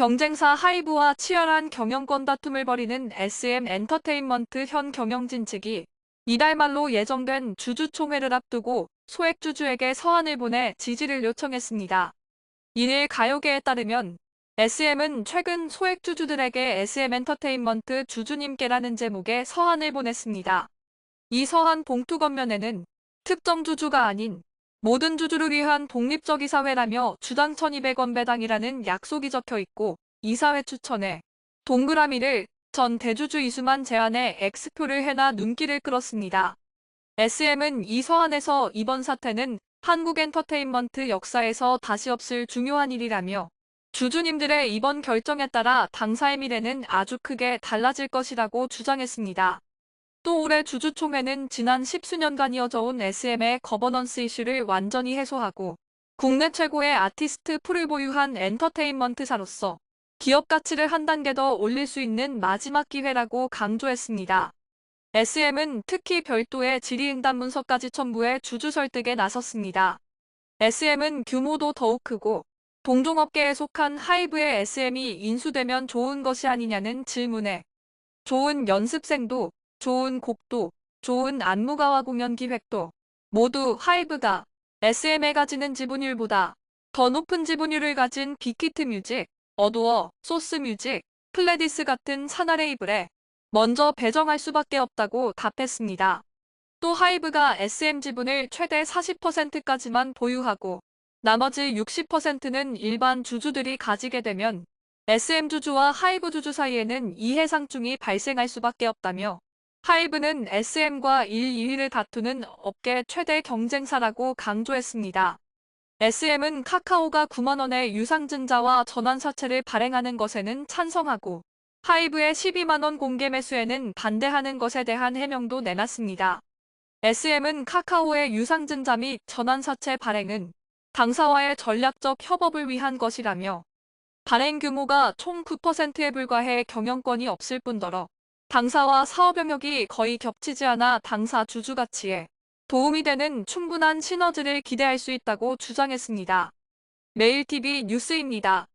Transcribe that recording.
경쟁사 하이브와 치열한 경영권 다툼을 벌이는 SM 엔터테인먼트 현 경영진 측이 이달 말로 예정된 주주총회를 앞두고 소액주주에게 서한을 보내 지지를 요청했습니다. 이일 가요계에 따르면 SM은 최근 소액주주들에게 SM 엔터테인먼트 주주님께라는 제목의 서한을 보냈습니다. 이 서한 봉투 겉면에는 특정 주주가 아닌 모든 주주를 위한 독립적 이사회라며 주당 1200원 배당이라는 약속이 적혀 있고 이사회 추천에 동그라미를 전 대주주 이수만 제안에 X표를 해놔 눈길을 끌었습니다. SM은 이 서한에서 이번 사태는 한국 엔터테인먼트 역사에서 다시 없을 중요한 일이라며 주주님들의 이번 결정에 따라 당사의 미래는 아주 크게 달라질 것이라고 주장했습니다. 또 올해 주주총회는 지난 십수년간 이어져온 SM의 거버넌스 이슈를 완전히 해소하고 국내 최고의 아티스트 풀을 보유한 엔터테인먼트사로서 기업 가치를 한 단계 더 올릴 수 있는 마지막 기회라고 강조했습니다. SM은 특히 별도의 질의응답 문서까지 첨부해 주주 설득에 나섰습니다. SM은 규모도 더욱 크고 동종업계에 속한 하이브의 SM이 인수되면 좋은 것이 아니냐는 질문에 좋은 연습생도 좋은 곡도, 좋은 안무가와 공연 기획도 모두 하이브가 SM에 가지는 지분율보다 더 높은 지분율을 가진 빅히트 뮤직, 어두어, 소스 뮤직, 플레디스 같은 산하 레이블에 먼저 배정할 수밖에 없다고 답했습니다. 또 하이브가 SM 지분을 최대 40%까지만 보유하고 나머지 60%는 일반 주주들이 가지게 되면 SM 주주와 하이브 주주 사이에는 이해상충이 발생할 수밖에 없다며 하이브는 SM과 1, 2위를 다투는 업계 최대 경쟁사라고 강조했습니다. SM은 카카오가 9만원의 유상증자와 전환사채를 발행하는 것에는 찬성하고 하이브의 12만원 공개 매수에는 반대하는 것에 대한 해명도 내놨습니다. SM은 카카오의 유상증자 및 전환사채 발행은 당사와의 전략적 협업을 위한 것이라며 발행 규모가 총 9%에 불과해 경영권이 없을 뿐더러 당사와 사업 영역이 거의 겹치지 않아 당사 주주 가치에 도움이 되는 충분한 시너지를 기대할 수 있다고 주장했습니다. 매일TV 뉴스입니다.